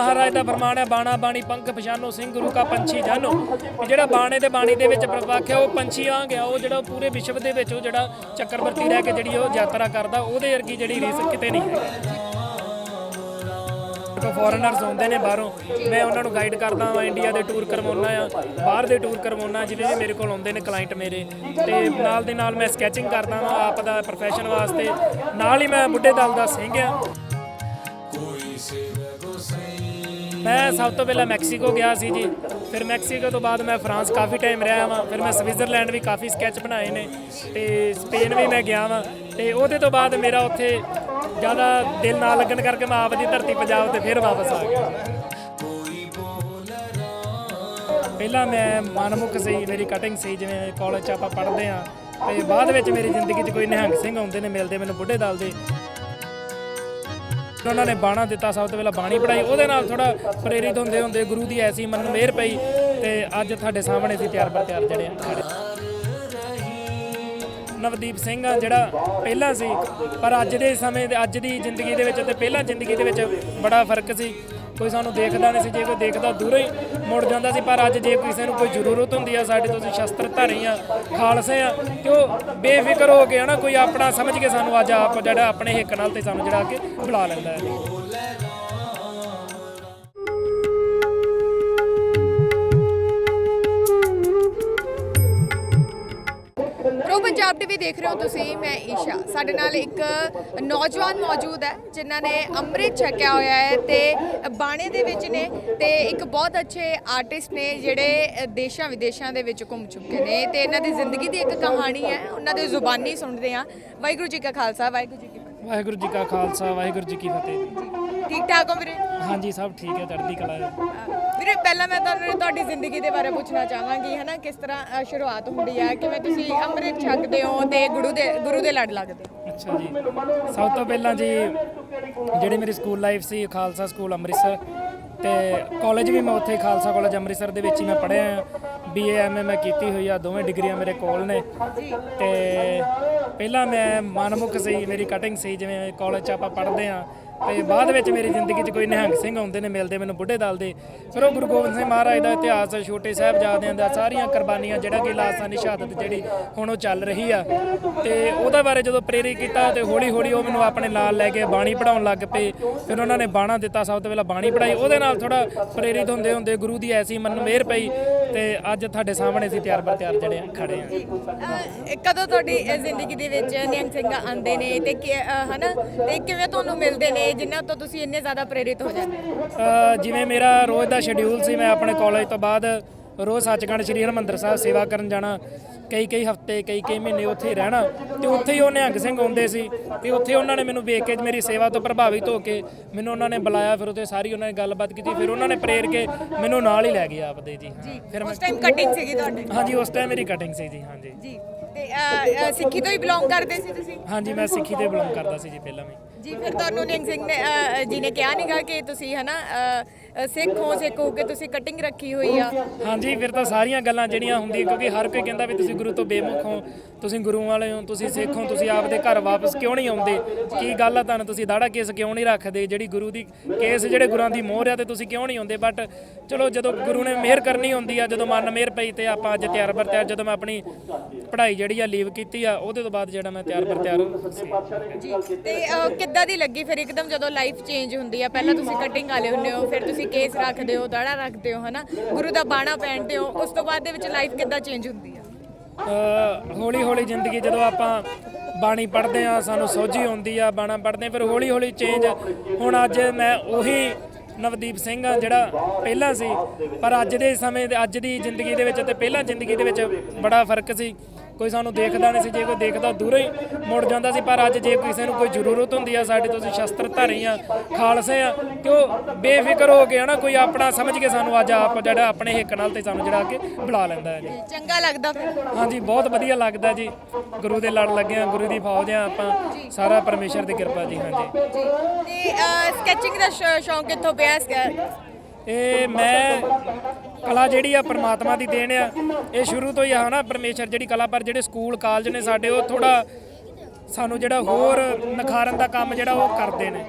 ਮਹਾਰਾਜ ਦਾ ਫਰਮਾਨ ਹੈ, ਬਾਣਾ ਬਾਣੀ ਪੰਖ ਪਛਾਨੋ, ਸਿੰਘ ਗੁਰੂ ਕਾ ਪੰਛੀ ਜਾਨੋ। ਜਿਹੜਾ ਬਾਣੇ ਤੇ ਬਾਣੀ ਦੇ ਵਿੱਚ ਪ੍ਰਵਾਖਿਆ ਉਹ ਪੰਛੀ ਆ ਗਿਆ ਉਹ ਜਿਹੜਾ ਪੂਰੇ ਵਿਸ਼ਵ ਦੇ ਵਿੱਚ ਉਹ ਜਿਹੜਾ ਚੱਕਰਵਰਤੀ ਰਹਿ ਕੇ ਜਿਹੜੀ ਉਹ ਯਾਤਰਾ ਕਰਦਾ, ਉਹਦੇ ਵਰਗੀ ਜਿਹੜੀ ਰੀਸ ਕਿਤੇ ਨਹੀਂ ਹੈ ਕੋ ਫੋਰਨਰਸ ਹੁੰਦੇ ਨੇ ਬਾਹਰੋਂ। ਮੈਂ ਉਹਨਾਂ ਨੂੰ ਗਾਈਡ ਕਰਦਾ ਹਾਂ ਇੰਡੀਆ ਦੇ ਟੂਰ ਕਰਵਾਉਣਾ ਆ ਬਾਹਰ ਦੇ ਟੂਰ ਕਰਵਾਉਣਾ ਜਿਵੇਂ ਵੀ ਮੇਰੇ ਕੋਲ ਆਉਂਦੇ ਨੇ ਕਲਾਇੰਟ ਮੇਰੇ। ਤੇ ਨਾਲ ਦੇ ਨਾਲ ਮੈਂ ਸਕੈਚਿੰਗ ਕਰਦਾ ਹਾਂ ਆਪ ਦਾ ਪ੍ਰੋਫੈਸ਼ਨ ਵਾਸਤੇ। ਨਾਲ ਹੀ ਮੈਂ ਬੁੱਢੇ ਦਲ ਦਾ ਸਿੰਘ ਆ ਮੈਂ ਸਭ ਤੋਂ ਪਹਿਲਾਂ ਮੈਕਸੀਕੋ ਗਿਆ ਸੀ ਜੀ। ਫਿਰ ਮੈਕਸੀਕੋ ਤੋਂ ਬਾਅਦ ਮੈਂ ਫਰਾਂਸ ਕਾਫੀ ਟਾਈਮ ਰਿਹਾ ਵਾਂ ਫਿਰ ਮੈਂ ਸਵਿਟਜ਼ਰਲੈਂਡ ਵੀ ਕਾਫੀ ਸਕੈਚ ਬਣਾਏ ਨੇ ਤੇ ਸਪੇਨ ਵੀ ਮੈਂ ਗਿਆ ਵਾਂ। ਤੇ ਉਹਦੇ ਤੋਂ ਬਾਅਦ ਮੇਰਾ ਉੱਥੇ ਜ਼ਿਆਦਾ ਦਿਲ ਨਾ ਲੱਗਣ ਕਰਕੇ ਮੈਂ ਆਪ ਦੀ ਧਰਤੀ ਪੰਜਾਬ ਤੇ ਫਿਰ ਵਾਪਸ ਆ ਗਿਆ। ਪਹਿਲਾਂ ਮੈਂ ਮਨਮੁਖ ਸੀ, ਮੇਰੀ ਕਟਿੰਗ ਸੀ, ਜਿਵੇਂ ਕਾਲਜ 'ਚ ਆਪਾਂ ਪੜ੍ਹਦੇ ਆ ਤੇ ਬਾਅਦ ਵਿੱਚ ਮੇਰੀ ਜ਼ਿੰਦਗੀ 'ਚ ਕੋਈ ਨਿਹੰਗ ਸਿੰਘ ਆਉਂਦੇ ਨੇ ਮਿਲਦੇ, ਮੈਨੂੰ ਬੁੱਢੇ ਦਲ ਦੇ। ਉਹਨਾਂ ਨੇ ਬਾਣਾ ਦਿੱਤਾ, ਸਭ ਤੋਂ ਪਹਿਲਾਂ ਬਾਣੀ ਪੜਾਈ ਉਹਦੇ ਨਾਲ ਥੋੜਾ ਪ੍ਰੇਰਿਤ ਹੁੰਦੇ ਹੁੰਦੇ ਗੁਰੂ ਦੀ ਐਸੀ ਮਨ ਨੂੰ ਮਿਹਰ ਪਈ ਤੇ ਅੱਜ ਤੁਹਾਡੇ ਸਾਹਮਣੇ ਸੀ ਤਿਆਰ ਬਰ ਤਿਆਰ ਜਿਹੜੇ ਨਵਦੀਪ ਸਿੰਘ ਆ, ਜਿਹੜਾ ਪਹਿਲਾਂ ਸੀ, ਪਰ ਅੱਜ ਦੇ ਸਮੇਂ ਦੇ ਅੱਜ ਦੀ ਜ਼ਿੰਦਗੀ ਦੇ ਵਿੱਚ ਤੇ ਪਹਿਲਾਂ ਜ਼ਿੰਦਗੀ ਦੇ ਵਿੱਚ ਬੜਾ ਫ਼ਰਕ ਸੀ। ਕੋਈ ਸਾਨੂੰ ਦੇਖਦਾ ਨਹੀਂ ਸੀ, ਜੇ ਕੋਈ ਦੇਖਦਾ ਦੂਰੋਂ ਹੀ ਮੁੜ ਜਾਂਦਾ ਸੀ, ਪਰ ਅੱਜ ਜੇ ਕਿਸੇ ਨੂੰ ਕੋਈ ਜ਼ਰੂਰਤ ਹੁੰਦੀ ਆ, ਸਾਡੇ ਤੁਸੀਂ ਸ਼ਸਤਰ ਧਾਰੀ ਆ, ਖਾਲਸੇ ਆ, ਤੇ ਉਹ ਬੇਫਿਕਰ ਹੋ ਕੇ ਹਨਾ, ਕੋਈ ਆਪਣਾ ਸਮਝ ਕੇ ਸਾਨੂੰ ਅੱਜ ਆਪ ਜਿਹੜਾ ਆਪਣੇ ਹਿੱਕ ਨਾਲ ਤੇ ਸਾਨੂੰ ਜਿਹੜਾ ਅੱਗੇ ਬੁਲਾ ਲੈਂਦਾ ਹੈ। ਪੰਜਾਬ ਟੀਵੀ ਦੇਖ ਰਹੇ ਹੋ ਤੁਸੀਂ ਮੈਂ ਈਸ਼ਾ। ਸਾਡੇ ਨਾਲ ਇੱਕ ਨੌਜਵਾਨ ਮੌਜੂਦ ਹੈ ਜਿਨ੍ਹਾਂ ਨੇ ਅੰਮ੍ਰਿਤ ਛਕਿਆ ਹੋਇਆ ਹੈ ਤੇ ਬਾਣੇ ਦੇ ਵਿੱਚ ਨੇ ਤੇ ਇੱਕ ਬਹੁਤ ਅੱਛੇ ਆਰਟਿਸਟ ਨੇ ਜਿਹੜੇ ਦੇਸ਼ਾਂ ਵਿਦੇਸ਼ਾਂ ਦੇ ਵਿੱਚ ਘੁੰਮ ਚੁੱਕੇ ਨੇ ਤੇ ਇਹਨਾਂ ਦੀ ਜ਼ਿੰਦਗੀ ਦੀ ਇੱਕ ਕਹਾਣੀ ਹੈ ਉਹਨਾਂ ਦੇ ਜ਼ੁਬਾਨੀ ਸੁਣਦੇ ਆ ਵਾਹਿਗੁਰੂ ਜੀ ਕਾ ਖਾਲਸਾ ਵਾਹਿਗੁਰੂ ਜੀ ਕੀ ਫਤਿਹ। ਵਾਹਿਗੁਰੂ ਜੀ ਕਾ ਖਾਲਸਾ ਵਾਹਿਗੁਰੂ ਜੀ ਕੀ ਫਤਿਹ। ਠੀਕ ਠਾਕ ਹੋ ਵੀਰੇ? ਹਾਂਜੀ ਸਭ ਠੀਕ ਹੈ ਚੜ੍ਹਦੀ ਕਲਾ ਹੈ। ਵੀਰੇ ਪਹਿਲਾਂ ਮੈਂ ਤੁਹਾਨੂੰ ਤੁਹਾਡੀ ਜ਼ਿੰਦਗੀ ਦੇ ਬਾਰੇ ਪੁੱਛਣਾ ਚਾਹਾਂਗੀ ਹਨਾ ਕਿਸ ਤਰ੍ਹਾਂ ਸ਼ੁਰੂਆਤ ਹੁੰਦੀ ਹੈ ਕਿਵੇਂ ਤੁਸੀਂ ਅੰਮ੍ਰਿਤ ਛਕਦੇ ਹੋ ਤੇ ਗੁਰੂ ਦੇ ਗੁਰੂ ਦੇ ਲੜ ਲੱਗਦੇ ਹੋ? ਅੱਛਾ ਜੀ। ਸਭ ਤੋਂ ਪਹਿਲਾਂ ਜੀ ਜਿਹੜੀ ਮੇਰੀ ਸਕੂਲ ਲਾਈਫ ਸੀ ਖਾਲਸਾ ਸਕੂਲ ਅੰਮ੍ਰਿਤਸਰ ਤੇ ਕਾਲਜ ਵੀ ਮੈਂ ਉੱਥੇ ਖਾਲਸਾ ਕਾਲਜ ਅੰਮ੍ਰਿਤਸਰ ਦੇ ਵਿੱਚ ਹੀ ਮੈਂ ਪੜ੍ਹਿਆ ਬੀਏ ਐਮਏ ਮੈਂ ਕੀਤੀ ਹੋਈ ਆ ਦੋਵੇਂ ਡਿਗਰੀਆਂ ਮੇਰੇ ਕੋਲ ਨੇ। ਤੇ ਪਹਿਲਾਂ ਮੈਂ ਮਨਮੁਖ ਸੀ ਮੇਰੀ ਕਟਿੰਗ ਸੀ ਜਿਵੇਂ ਕਾਲਜ 'ਚ ਆਪਾਂ ਪੜ੍ਹਦੇ ਆ ਤੇ ਬਾਅਦ ਵਿੱਚ ਮੇਰੀ ਜ਼ਿੰਦਗੀ 'ਚ ਕੋਈ ਨਿਹੰਗ ਸਿੰਘ ਆਉਂਦੇ ਨੇ, ਮਿਲਦੇ ਮੈਨੂੰ ਬੁੱਢੇ ਦਲ ਦੇ। ਫਿਰ ਉਹ ਗੁਰੂ ਗੋਬਿੰਦ ਸਿੰਘ ਮਹਾਰਾਜ ਦਾ ਇਤਿਹਾਸ, ਛੋਟੇ ਸਾਹਿਬਜ਼ਾਦਿਆਂ ਦਾ, ਸਾਰੀਆਂ ਕੁਰਬਾਨੀਆਂ, ਜਿਹੜਾ ਕਿ ਲਾਸਾਨੀ ਸ਼ਹਾਦਤ ਜਿਹੜੀ ਹੁਣ ਉਹ ਚੱਲ ਰਹੀ ਆ। ਤੇ ਉਹਦੇ ਬਾਰੇ ਜਦੋਂ ਪ੍ਰੇਰਿਤ ਕੀਤਾ ਤੇ ਹੌਲੀ ਹੌਲੀ ਉਹ ਮੈਨੂੰ ਆਪਣੇ ਨਾਲ ਲੈ ਕੇ ਬਾਣੀ ਪੜਾਉਣ ਲੱਗ ਪਏ। ਫਿਰ ਉਹਨਾਂ ਨੇ ਬਾਣਾ ਦਿੱਤਾ, ਸਭ ਤੋਂ ਪਹਿਲਾਂ ਬਾਣੀ ਪੜਾਈ ਉਹਦੇ ਨਾਲ ਥੋੜਾ ਪ੍ਰੇਰਿਤ ਹੁੰਦੇ ਹੁੰਦੇ ਗੁਰੂ ਦੀ ਐਸੀ ਮਨ ਨੂੰ ਮਿਹਰ ਪਈ ਤੇ ਅੱਜ ਤੁਹਾਡੇ ਸਾਹਮਣੇ ਅਸੀਂ ਤਿਆਰ ਬਰ ਤਿਆਰ ਜਿਹੜੇ ਖੜੇ ਆ। ਕਦੋਂ ਤੁਹਾਡੀ ਜ਼ਿੰਦਗੀ ਦੇ ਵਿੱਚ ਨਿਹੰਗ ਸਿੰਘ ਆਉਂਦੇ ਨੇ ਤੇ ਹਨਾ? ਤੇ ਕਿਵੇਂ ਤੁਹਾਨੂੰ ਮਿਲਦੇ ਨੇ? ਜਿਨ੍ਹਾਂ ਤੋਂ ਤੁਸੀਂ ਇੰਨੇ ਜ਼ਿਆਦਾ ਪ੍ਰੇਰਿਤ ਹੋ ਜਾਂਦੇ ਅ, ਜਿਵੇਂ ਮੇਰਾ ਰੋਜ਼ ਦਾ ਸ਼ਡਿਊਲ ਸੀ ਮੈਂ ਆਪਣੇ ਕਾਲਜ ਤੋਂ ਬਾਅਦ ਰੋਜ਼ ਸੱਚਖੰਡ ਸ੍ਰੀ ਹਰਿਮੰਦਰ ਸਾਹਿਬ ਸੇਵਾ ਕਰਨ ਜਾਣਾ ਕਈ ਕਈ ਹਫ਼ਤੇ ਕਈ ਕਈ ਮਹੀਨੇ ਉੱਥੇ ਹੀ ਰਹਿਣਾ ਤੇ ਉੱਥੇ ਹੀ ਉਹ ਨਿਹੰਗ ਸਿੰਘ ਆਉਂਦੇ ਸੀ ਤੇ ਉੱਥੇ ਉਹਨਾਂ ਨੇ ਮੈਨੂੰ ਵੇਖ ਕੇ ਮੇਰੀ ਸੇਵਾ ਤੋਂ ਪ੍ਰਭਾਵਿਤ ਹੋ ਕੇ ਮੈਨੂੰ ਉਹਨਾਂ ਨੇ ਬੁਲਾਇਆ ਫਿਰ ਉੱਥੇ ਸਾਰੀ ਉਹਨਾਂ ਨੇ ਗੱਲਬਾਤ ਕੀਤੀ ਫਿਰ ਉਹਨਾਂ ਨੇ ਪ੍ਰੇਰ ਕੇ ਮੈਨੂੰ ਨਾਲ ਹੀ ਲੈ ਗਏ ਆਪਦੇ ਜੀ। ਫਿਰ ਮੈਂ ਉਸ ਟਾਈਮ ਕਟਿੰਗ ਸੀਗੀ ਤੁਹਾਡੀ? ਹਾਂਜੀ ਉਸ ਟਾਈਮ ਮੇਰੀ ਕਟਿੰਗ ਸੀ ਜੀ ਹਾਂਜੀ। ਜੀ ਤੇ ਸਿੱਖੀ ਤੋਂ ਹੀ ਬਿਲੋਂਗ ਕਰਦੇ ਸੀ ਤੁਸੀਂ? ਹਾਂਜੀ ਮੈਂ ਸਿੱਖੀ ਤੇ ਬਿਲੋਂਗ ਕਰਦਾ ਸੀ ਜੀ ਪਹਿਲਾਂ ਵੀ। ਜੀ ਫਿਰ ਤੁਹਾਨੂੰ ਨਿੰਗ ਸਿੰਘ ਨੇ ਅਹ, ਜੀ ਨੇ ਕਿਹਾ ਨੀਗਾ ਕਿ ਤੁਸੀਂ ਹਨਾ ਅਹ, ਅਹ, ਸਿੱਖ ਹੋ ਸਿੱਖ ਹੋ ਕੇ ਤੁਸੀਂ ਕਟਿੰਗ ਰੱਖੀ ਹੋਈ ਆ। ਹਾਂਜੀ ਫਿਰ ਤਾਂ ਸਾਰੀਆਂ ਗੱਲਾਂ ਜਿਹੜੀਆਂ ਹੁੰਦੀਆਂ ਕਿਉਂਕਿ ਹਰ ਕੋਈ ਕਹਿੰਦਾ ਵੀ ਤੁਸੀਂ ਗੁਰੂ ਤੋਂ ਬੇਮੁਖ ਹੋ ਤੁਸੀਂ ਗੁਰੂ ਵਾਲੇ ਹੋ ਤੁਸੀਂ ਸਿੱਖ ਹੋ ਤੁਸੀਂ ਆਪਦੇ ਘਰ ਵਾਪਸ ਕਿਉਂ ਨਹੀਂ ਆਉਂਦੇ? ਕੀ ਗੱਲ ਆ ਤੁਹਾਨੂੰ? ਤੁਸੀਂ ਦਾੜਾ ਕੇਸ ਕਿਉਂ ਨਹੀਂ ਰੱਖਦੇ? ਜਿਹੜੀ ਗੁਰੂ ਦੀ ਕੇਸ ਜਿਹੜੇ ਗੁਰਾਂ ਦੀ ਮੋਹਰ ਆ ਤੇ ਤੁਸੀਂ ਕਿਉਂ ਨਹੀਂ ਆਉਂਦੇ? ਬਟ ਚਲੋ ਜਦੋਂ ਗੁਰੂ ਨੇ ਮਿਹਰ ਕਰਨੀ ਹੁੰਦੀ ਆ ਜਦੋਂ ਮਨ ਮਿਹਰ ਪਈ ਤੇ ਆਪਾਂ ਅੱਜ ਤਿਆਰ ਬਰ ਤਿਆਰ ਜਦੋਂ ਮੈਂ ਆਪਣੀ ਪੜ੍ਹਾਈ ਜਿਹੜੀ ਆ ਲੀਵ ਕੀਤੀ ਆ ਉਹਦੇ ਤੋਂ ਬਾਅਦ ਜਿਹੜਾ ਮੈਂ ਤਿਆਰ ਬਰ ਤਿਆਰ ਜੀ ਤੇ ਕਿੱਦਾਂ ਦੀ ਲੱਗੀ ਫਿਰ? ਇੱਕਦਮ ਜਦੋਂ ਲਾਈਫ ਚੇਂਜ ਹੁੰਦੀ ਆ ਪਹਿਲਾਂ ਤੁਸੀਂ ਕਟਿੰਗ ਵਾਲੇ ਹੁੰਦੇ ਹੋ ਫਿਰ ਤੁਸੀਂ ਕੇਸ ਰੱਖਦੇ ਹੋ ਦਾੜਾ ਰੱਖਦੇ ਹੋ ਹਨਾ? ਗੁਰੂ ਦਾ ਬਾਣਾ ਪਹਿਨਦੇ ਹੋ ਉਸ ਤੋਂ ਬਾਅਦ ਦੇ ਵਿੱਚ ਲਾਈਫ ਕਿੱਦਾਂ ਚੇਂਜ ਹੁੰਦੀ ਆ? ਹੌਲੀ ਹੌਲੀ ਜ਼ਿੰਦਗੀ ਜਦੋਂ ਆਪਾਂ ਬਾਣੀ ਪੜ੍ਹਦੇ ਆ ਸਾਨੂੰ ਸੋਝੀ ਹੁੰਦੀ ਆ ਬਾਣਾ ਪੜ੍ਹਦੇ ਹਾਂ, ਫਿਰ ਹੌਲੀ ਹੌਲੀ ਚੇਂਜ ਹੁਣ ਅੱਜ ਮੈਂ ਉਹੀ ਨਵਦੀਪ ਸਿੰਘ ਆ ਜਿਹੜਾ ਪਹਿਲਾਂ ਸੀ ਪਰ ਅੱਜ ਦੇ ਸਮੇਂ ਦੇ ਅੱਜ ਦੀ ਜ਼ਿੰਦਗੀ ਦੇ ਵਿੱਚ ਤੇ ਪਹਿਲਾਂ ਜ਼ਿੰਦਗੀ ਦੇ ਵਿੱਚ ਬੜਾ ਫ਼ਰਕ ਸੀ। ਕੋਈ ਸਾਨੂੰ ਦੇਖਦਾ ਨਹੀਂ ਸੀ ਜੇ ਕੋਈ ਦੇਖਦਾ ਦੂਰੋਂ ਹੀ ਮੁੜ ਜਾਂਦਾ ਸੀ ਪਰ ਅੱਜ ਜੇ ਕਿਸੇ ਨੂੰ ਕੋਈ ਜ਼ਰੂਰਤ ਹੁੰਦੀ ਆ ਸਾਡੇ ਤੋਂ ਅਸੀਂ ਸ਼ਸਤਰ ਧਾਰੀ ਆ ਖਾਲਸੇ ਆ ਤੇ ਉਹ ਬੇਫਿਕਰ ਹੋ ਕੇ ਹਨਾ ਕੋਈ ਆਪਣਾ ਸਮਝ ਕੇ ਸਾਨੂੰ ਅੱਜ ਆਪ ਜਿਹੜਾ ਆਪਣੇ ਹਿੱਕ ਨਾਲ ਤੇ ਸਾਨੂੰ ਜਿਹੜਾ ਕਿ ਬੁਲਾ ਲੈਂਦਾ ਹੈ ਜੀ। ਚੰਗਾ ਲੱਗਦਾ। ਹਾਂਜੀ ਬਹੁਤ ਵਧੀਆ ਲੱਗਦਾ ਜੀ। ਗੁਰੂ ਦੇ ਲੜ ਲੱਗੇ ਆ ਗੁਰੂ ਦੀ ਫੌਜ ਆ ਆਪਾਂ ਸਾਰਾ ਪਰਮੇਸ਼ਰ ਦੀ ਕਿਰਪਾ ਜੀ ਹਾਂਜੀ। ਤੇ ਸਕੈਚਿੰਗ ਦਾ ਸ਼ੌਂਕ ਕਿੱਥੋਂ ਪਿਆ ਸ- ਇਹ ਮੈਂ ਕਲਾ ਜਿਹੜੀ ਆ ਪ੍ਰਮਾਤਮਾ ਦੀ ਦੇਣ ਆ ਇਹ ਸ਼ੁਰੂ ਤੋਂ ਹੀ ਆ ਹਨਾ ਪਰਮੇਸ਼ਰ ਜਿਹੜੀ ਕਲਾ ਪਰ ਜਿਹੜੇ ਸਕੂਲ ਕਾਲਜ ਨੇ ਸਾਡੇ ਉਹ ਥੋੜਾ ਸਾਨੂੰ ਜਿਹੜਾ ਹੋਰ ਨਿਖਾਰਨ ਦਾ ਕੰਮ ਜਿਹੜਾ ਉਹ ਕਰਦੇ ਨੇ।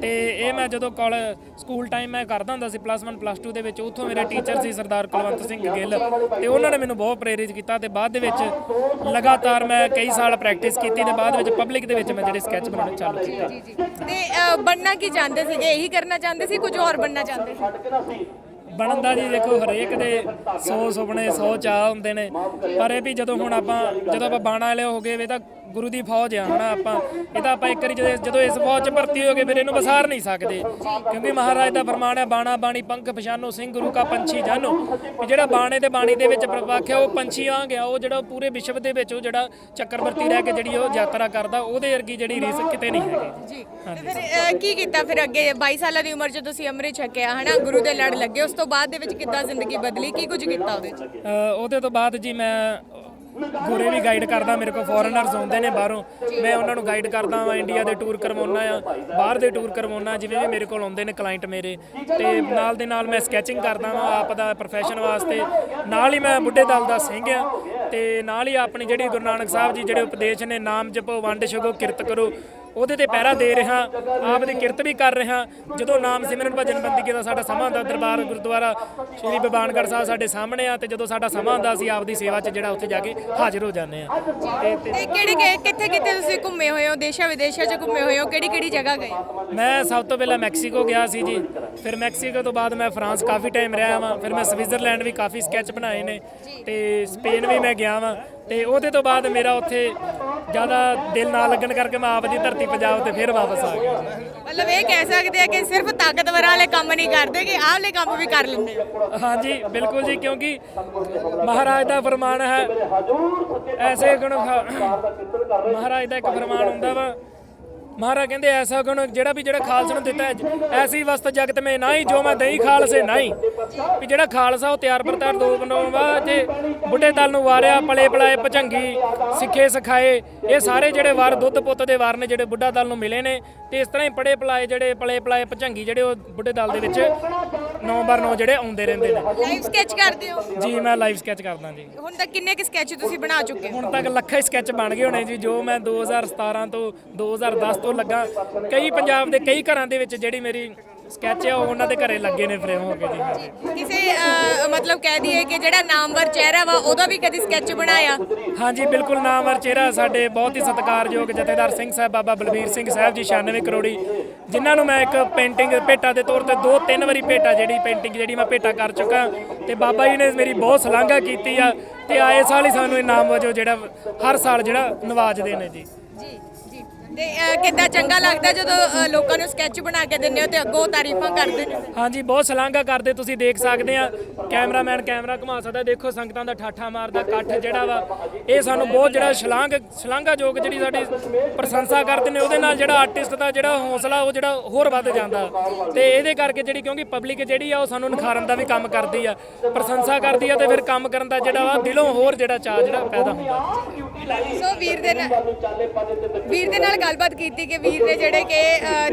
ਤੇ ਇਹ ਮੈਂ ਜਦੋਂ ਕਾਲਜ ਸਕੂਲ ਟਾਈਮ ਮੈਂ ਕਰਦਾ ਹੁੰਦਾ ਸੀ ਪਲੱਸ 1 ਪਲੱਸ 2 ਦੇ ਵਿੱਚ ਉੱਥੋਂ ਮੇਰੇ ਟੀਚਰ ਸੀ ਸਰਦਾਰ ਕੁਲਵੰਤ ਸਿੰਘ ਗਿੱਲ ਤੇ ਉਹਨਾਂ ਨੇ ਮੈਨੂੰ ਬਹੁਤ ਪ੍ਰੇਰਿਤ ਕੀਤਾ ਤੇ ਬਾਅਦ ਦੇ ਵਿੱਚ ਲਗਾਤਾਰ ਮੈਂ ਕਈ ਸਾਲ ਪ੍ਰੈਕਟਿਸ ਕੀਤੀ ਤੇ ਬਾਅਦ ਵਿੱਚ ਪਬਲਿਕ ਦੇ ਵਿੱਚ ਮੈਂ ਜਿਹੜੇ ਸਕੈਚ ਬਣਾਉਣੇ ਚਾਲੂ ਕੀਤੇ। ਜੀ ਜੀ। ਤੇ ਬਣਨਾ ਕੀ ਚਾਹੁੰਦੇ ਸੀਗੇ? ਇਹੀ ਕਰਨਾ ਚਾਹੁੰਦੇ ਸੀ ਕੁਝ ਹੋਰ ਬਣਨਾ ਚਾਹੁੰਦੇ ਸੀ? ਬਣਦਾ ਜੀ ਦੇਖੋ ਹਰੇਕ ਦੇ 100 ਸੁਪਨੇ 100 ਚਾਹ ਹੁੰਦੇ ਨੇ। ਪਰ ਇਹ ਵੀ ਜਦੋਂ ਹੁਣ ਆਪਾਂ ਜਦੋਂ ਆਪਾਂ ਬਾਣਾ ਵਾਲੇ ਹੋ ਗਏ ਵੇ ਤਾਂ ਗੁਰੂ ਦੀ ਫੌਜ ਆ ਹਨਾ ਆਪਾਂ। ਇਹ ਤਾਂ ਆਪਾਂ ਇੱਕ ਵਾਰੀ ਜਦੋਂ ਜਦੋਂ ਇਸ ਫੌਜ 'ਚ ਭਰਤੀ ਹੋ ਗਏ ਫਿਰ ਇਹਨੂੰ ਵਸਾਰ ਨਹੀਂ ਸਕਦੇ। ਕਿਉਂਕਿ ਮਹਾਰਾਜ ਦਾ ਫਰਮਾਨ ਹੈ ਬਾਣਾ ਬਾਣੀ ਪੰਖ ਪਛਾਨੋ ਸਿੰਘ ਗੁਰੂ ਕਾ ਪੰਛੀ ਜਾਨੋ। ਵੀ ਜਿਹੜਾ ਬਾਣੇ ਤੇ ਬਾਣੀ ਦੇ ਵਿੱਚ ਪ੍ਰਪੱਖ ਹੈ ਉਹ ਪੰਛੀ ਆ ਗਿਆ ਉਹ ਜਿਹੜਾ ਪੂਰੇ ਵਿਸ਼ਵ ਦੇ ਵਿੱਚ ਉਹ ਜਿਹੜਾ ਚੱਕਰਵਰਤੀ ਰਹਿ ਕੇ ਜਿਹੜੀ ਉਹ ਯਾਤਰਾ ਕਰਦਾ ਉਹਦੇ ਵਰਗੀ ਜਿਹੜੀ ਰੀਸ ਕਿਤੇ ਨਹੀਂ ਹੈਗੀ। ਜੀ। ਫਿਰ ਕੀ ਕੀਤਾ ਫਿਰ ਅੱਗੇ? 22 ਸਾਲਾਂ ਦੀ ਉਮਰ 'ਚ ਤੁਸੀਂ ਅੰਮ੍ਰਿਤ ਛਕਿਆ ਹਨਾ ਗੁਰੂ ਦੇ ਲੜ ਲੱਗੇ ਉਸ ਤੋਂ ਬਾਅਦ ਦੇ ਵਿੱਚ ਕਿੱਦਾਂ ਜ਼ਿੰਦਗੀ ਬਦਲੀ? ਕੀ ਕੁਝ ਕੀਤਾ ਉਹਦੇ 'ਚ? ਅ, ਉਹਦੇ ਤੋਂ ਬਾਅਦ ਜੀ ਮੈਂ ਗੋਰੇ ਵੀ ਗਾਈਡ ਕਰਦਾ, ਮੇਰੇ ਕੋਲ ਫੋਰਨਰਸ ਆਉਂਦੇ ਨੇ ਬਾਹਰੋਂ। ਮੈਂ ਉਹਨਾਂ ਨੂੰ ਗਾਈਡ ਕਰਦਾ ਵਾਂ ਇੰਡੀਆ ਦੇ ਟੂਰ ਕਰਵਾਉਣਾ ਆ, ਬਾਹਰ ਦੇ ਟੂਰ ਕਰਵਾਉਣਾ ਜਿਵੇਂ ਵੀ ਮੇਰੇ ਕੋਲ ਆਉਂਦੇ ਨੇ ਕਲਾਇੰਟ ਮੇਰੇ। ਤੇ ਨਾਲ ਦੇ ਨਾਲ ਮੈਂ ਸਕੈਚਿੰਗ ਕਰਦਾ ਵਾਂ ਆਪ ਦਾ ਪ੍ਰੋਫੈਸ਼ਨ ਵਾਸਤੇ। ਨਾਲ ਹੀ ਮੈਂ ਬੁੱਢੇ ਦਲ ਦਾ ਸਿੰਘ ਆ, ਤੇ ਨਾਲ ਹੀ ਆਪਣੀ ਜਿਹੜੀ ਗੁਰੂ ਨਾਨਕ ਸਾਹਿਬ ਜੀ ਜਿਹੜੇ ਉਪਦੇਸ਼ ਨੇ, ਨਾਮ ਜਪੋ, ਵੰਡ ਛਕੋ, ਕਿਰਤ ਕਰੋ ਉਹਦੇ ਤੇ ਪਹਿਰਾ ਦੇ ਰਿਹਾ ਆਪ ਦੀ ਕਿਰਤ ਵੀ ਕਰ ਰਿਹਾ। ਜਦੋਂ ਨਾਮ ਸਿਮਰਨ ਭਜਨ ਬੰਦਗੀ ਦਾ ਸਾਡਾ ਸਮਾਂ ਹੁੰਦਾ ਦਰਬਾਰ ਗੁਰਦੁਆਰਾ ਸ਼੍ਰੀ ਬਿਬਾਨਗੜ੍ਹ ਸਾਹਿਬ ਸਾਡੇ ਸਾਹਮਣੇ ਆ ਤੇ ਜਦੋਂ ਸਾਡਾ ਸਮਾਂ ਹੁੰਦਾ ਅਸੀਂ ਆਪ ਦੀ ਸੇਵਾ 'ਚ ਜਿਹੜਾ ਉੱਥੇ ਜਾ ਕੇ ਹਾਜ਼ਰ ਹੋ ਜਾਂਦੇ ਆ। ਤੇ ਕਿਹੜੇ- ਕਿੱਥੇ ਕਿੱਥੇ ਤੁਸੀਂ ਘੁੰਮੇ ਹੋਏ ਹੋ? ਦੇਸ਼ਾਂ ਵਿਦੇਸ਼ਾਂ 'ਚ ਘੁੰਮੇ ਹੋਏ ਹੋ? ਕਿਹੜੀ ਕਿਹੜੀ ਜਗ੍ਹਾ ਗਏ? ਮੈਂ ਸਭ ਤੋਂ ਪਹਿਲਾਂ ਮੈਕਸੀਕੋ ਗਿਆ ਸੀ ਜੀ। ਫਿਰ ਮੈਕਸੀਕੋ ਤੋਂ ਬਾਅਦ ਮੈਂ ਫਰਾਂਸ ਕਾਫੀ ਟਾਈਮ ਰਿਹਾ ਵਾਂ। ਫਿਰ ਮੈਂ ਸਵਿਟਜ਼ਰਲੈਂਡ ਵੀ ਕਾਫੀ ਸਕੈਚ ਬਣਾਏ ਨੇ। ਤੇ ਸਪੇਨ ਵੀ ਮੈਂ ਗਿਆ ਵਾਂ। ਤੇ ਉਹਦੇ ਤੋਂ ਬਾਅਦ ਮੇਰਾ ਉੱਥੇ ਜ਼ਿਆਦਾ ਦਿਲ ਨਾ ਲੱਗਣ ਕਰਕੇ ਮੈਂ ਆਪ ਦੀ ਧਰਤੀ ਪੰਜਾਬ ਤੇ ਫਿਰ ਵਾਪਸ ਆ ਗਿਆ। ਮਤਲਬ ਇਹ ਕਹਿ ਸਕਦੇ ਆ ਕਿ ਸਿਰਫ ਤਾਕਤਵਰਾਂ ਵਾਲੇ ਕੰਮ ਨਹੀਂ ਕਰਦੇ ਕਿ ਆਹ ਵਾਲੇ ਕੰਮ ਵੀ ਕਰ ਲੈਂਦੇ ਹੋ ਹਾਂਜੀ ਬਿਲਕੁਲ ਜੀ ਕਿਉਂਕਿ ਮਹਾਰਾਜ ਦਾ ਫਰਮਾਨ ਹੈ ਐਸੇ ਗੁਣ ਮਹਾਰਾਜ ਦਾ ਇੱਕ ਫਰਮਾਨ ਹੁੰਦਾ ਵਾ ਮਹਾਰਾਜ ਕਹਿੰਦੇ ਐਸਾ ਗੁਣ ਜਿਹੜਾ ਵੀ ਜਿਹੜਾ ਖਾਲਸੇ ਨੂੰ ਦਿੱਤਾ ਹੈ, ਐਸੀ ਵਸਤ ਜਗਤ ਮੇ ਨਹੀਂ ਜੋ ਮੈਂ ਦਈ ਖਾਲਸੇ ਨਹੀਂ। ਵੀ ਜਿਹੜਾ ਖਾਲਸਾ ਉਹ ਤਿਆਰ ਪ੍ਰਤਾਰ ਦੋ ਬਣਾਉਣ ਵਾ ਤੇ ਬੁੱਢੇ ਦਲ ਨੂੰ ਵਾਰਿਆ ਪਲੇ ਪਲਾਏ ਭਜੰਗੀ ਸਿੱਖੇ ਸਿਖਾਏ। ਇਹ ਸਾਰੇ ਜਿਹੜੇ ਵਾਰ ਦੁੱਧ ਪੁੱਤ ਦੇ ਵਾਰ ਨੇ ਜਿਹੜੇ ਬੁੱਢਾ ਦਲ ਨੂੰ ਮਿਲੇ ਨੇ ਤੇ ਇਸ ਤਰ੍ਹਾਂ ਹੀ ਪੜੇ ਪਲਾਏ ਜਿਹੜੇ ਪਲੇ ਪਲਾਏ ਭਜੰਗੀ ਜਿਹੜੇ ਉਹ ਬੁੱਢੇ ਦਲ ਦੇ ਵਿੱਚ 9 ਬਾਰ 9 ਜਿਹੜੇ ਆਉਂਦੇ ਰਹਿੰਦੇ ਨੇ। ਲਾਈਵ ਸਕੈਚ ਕਰਦੇ ਹੋ? ਜੀ ਮੈਂ ਲਾਈਵ ਸਕੈਚ ਕਰਦਾ ਜੀ। ਹੁਣ ਤੱਕ ਕਿੰਨੇ ਕਿ ਸਕੈਚ ਤੁਸੀਂ ਬਣਾ ਚੁੱਕੇ ਹੋ? ਹੁਣ ਤੱਕ ਲੱਖਾਂ ਹੀ ਸਕੈਚ ਬਣ ਗਏ ਹੋਣੇ ਜੀ ਜੋ ਮੈਂ 2017 ਤੋਂ 2010 ਤੋਂ ਲੱਗਾ। ਕਈ ਪੰਜਾਬ ਦੇ ਕਈ ਘਰਾਂ ਦੇ ਵਿੱਚ ਜਿਹੜੀ ਮੇਰੀ ਸਕੈਚ ਆ ਉਹ ਉਹਨਾਂ ਦੇ ਘਰੇ ਲੱਗੇ ਨੇ ਫਰੇਮ ਹੋ ਕੇ ਜੀ। ਕਿਸੇ ਅਹ, ਮਤਲਬ ਕਹਿ ਦਈਏ ਕਿ ਜਿਹੜਾ ਨਾਮਵਰ ਚਿਹਰਾ ਵਾ ਉਹਦਾ ਵੀ ਕਦੀ ਸਕੈਚ ਬਣਾਇਆ? ਹਾਂਜੀ ਬਿਲਕੁਲ ਨਾਮਵਰ ਚਿਹਰਾ ਸਾਡੇ ਬਹੁਤ ਹੀ ਸਤਿਕਾਰਯੋਗ ਜਥੇਦਾਰ ਸਿੰਘ ਸਾਹਿਬ ਬਾਬਾ ਬਲਬੀਰ ਸਿੰਘ ਸਾਹਿਬ ਜੀ 96 ਕਰੋੜੀ ਜਿਨ੍ਹਾਂ ਨੂੰ ਮੈਂ ਇੱਕ ਪੇਂਟਿੰਗ ਭੇਟਾ ਦੇ ਤੌਰ ਤੇ ਦੋ ਤਿੰਨ ਵਾਰੀ ਭੇਟਾ ਜਿਹੜੀ ਪੇਂਟਿੰਗ ਜਿਹੜੀ ਮੈਂ ਭੇਟਾ ਕਰ ਚੁੱਕਾ। ਤੇ ਬਾਬਾ ਜੀ ਨੇ ਮੇਰੀ ਬਹੁਤ ਸ਼ਲਾਘਾ ਕੀਤੀ ਆ ਤੇ ਆਏ ਸਾਲ ਹੀ ਸਾਨੂੰ ਇਨਾਮ ਵਜੋਂ ਜਿਹੜਾ ਹਰ ਸਾਲ ਜਿਹੜਾ ਨਵਾਜਦੇ ਨੇ ਜੀ। ਤੇ ਅਹ, ਕਿੱਦਾਂ ਚੰਗਾ ਲੱਗਦਾ ਜਦੋਂ ਲੋਕਾਂ ਨੂੰ ਸਕੈਚ ਬਣਾ ਕੇ ਦਿੰਦੇ ਹੋ ਤੇ ਅੱਗੋਂ ਤਾਰੀਫਾਂ ਕਰਦੇ ਨੇ? ਹਾਂਜੀ ਬਹੁਤ ਸ਼ਲਾਘਾ ਕਰਦੇ ਤੁਸੀਂ ਦੇਖ ਸਕਦੇ ਆ। ਕੈਮਰਾਮੈਨ ਕੈਮਰਾ ਘੁਮਾ ਸਕਦਾ ਦੇਖੋ ਸੰਗਤਾਂ ਦਾ ਠਾਠਾ ਮਾਰਦਾ ਇਕੱਠ ਜਿਹੜਾ ਵਾ ਇਹ ਸਾਨੂੰ ਬਹੁਤ ਜਿਹੜਾ ਸ਼ਲਾਘ ਸ਼ਲਾਘਾਯੋਗ ਜਿਹੜੀ ਸਾਡੀ ਪ੍ਰਸ਼ੰਸਾ ਕਰਦੇ ਨੇ ਉਹਦੇ ਨਾਲ ਜਿਹੜਾ ਆਰਟਿਸਟ ਦਾ ਜਿਹੜਾ ਹੌਸਲਾ ਉਹ ਜਿਹੜਾ ਹੋਰ ਵੱਧ ਜਾਂਦਾ। ਤੇ ਇਹਦੇ ਕਰਕੇ ਜਿਹੜੀ ਕਿਉਂਕਿ ਪਬਲਿਕ ਜਿਹੜੀ ਆ ਉਹ ਸਾਨੂੰ ਨਿਖਾਰਨ ਦਾ ਵੀ ਕੰਮ ਕਰਦੀ ਆ। ਪ੍ਰਸ਼ੰਸਾ ਕਰਦੀ ਆ ਤੇ ਫਿਰ ਕੰਮ ਕਰਨ ਦਾ ਜਿਹੜਾ ਵਾ ਦਿਲੋਂ ਹੋਰ ਜਿਹੜਾ ਚਾਹ ਜਿਹੜਾ ਪੈਦਾ ਹੁੰਦਾ। ਸੋ ਵੀਰ ਦੇ ਨਾਲ ਵੀਰ ਦੇ ਨਾਲ ਗੱਲਬਾਤ ਕੀਤੀ ਕਿ ਵੀਰ ਨੇ ਜਿਹੜੇ ਕਿ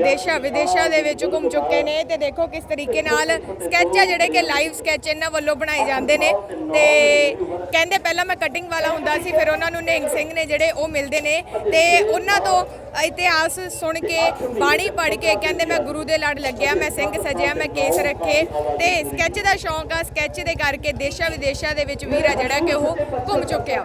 ਦੇਸ਼ਾਂ ਵਿਦੇਸ਼ਾਂ ਦੇ ਵਿੱਚ ਘੁੰਮ ਚੁੱਕੇ ਨੇ ਤੇ ਦੇਖੋ ਕਿਸ ਤਰੀਕੇ ਨਾਲ ਸਕੈਚ ਆ ਜਿਹੜੇ ਕਿ ਲਾਈਵ ਸਕੈਚ ਇਹਨਾਂ ਵੱਲੋਂ ਬਣਾਏ ਜਾਂਦੇ ਨੇ। ਤੇ ਕਹਿੰਦੇ ਪਹਿਲਾਂ ਮੈਂ ਕਟਿੰਗ ਵਾਲਾ ਹੁੰਦਾ ਸੀ, ਫਿਰ ਉਹਨਾਂ ਨੂੰ ਨਿਹੰਗ ਸਿੰਘ ਨੇ ਜਿਹੜੇ ਉਹ ਮਿਲਦੇ ਨੇ। ਤੇ ਉਹਨਾਂ ਤੋਂ ਇਤਿਹਾਸ ਸੁਣ ਕੇ, ਬਾਣੀ ਪੜ੍ਹ ਕੇ ਕਹਿੰਦੇ ਮੈਂ ਗੁਰੂ ਦੇ ਲੜ ਲੱਗਿਆ, ਮੈਂ ਸਿੰਘ ਸਜਿਆ, ਮੈਂ ਕੇਸ ਰੱਖੇ। ਤੇ ਸਕੈਚ ਦਾ ਸ਼ੌਂਕ ਆ ਸਕੈਚ ਦੇ ਕਰਕੇ ਦੇਸ਼ਾਂ ਵਿਦੇਸ਼ਾਂ ਦੇ ਵਿੱਚ ਵੀਰ ਆ ਜਿਹੜਾ ਕਿ ਉਹ ਘੁੰਮ ਚੁੱਕਿਆ।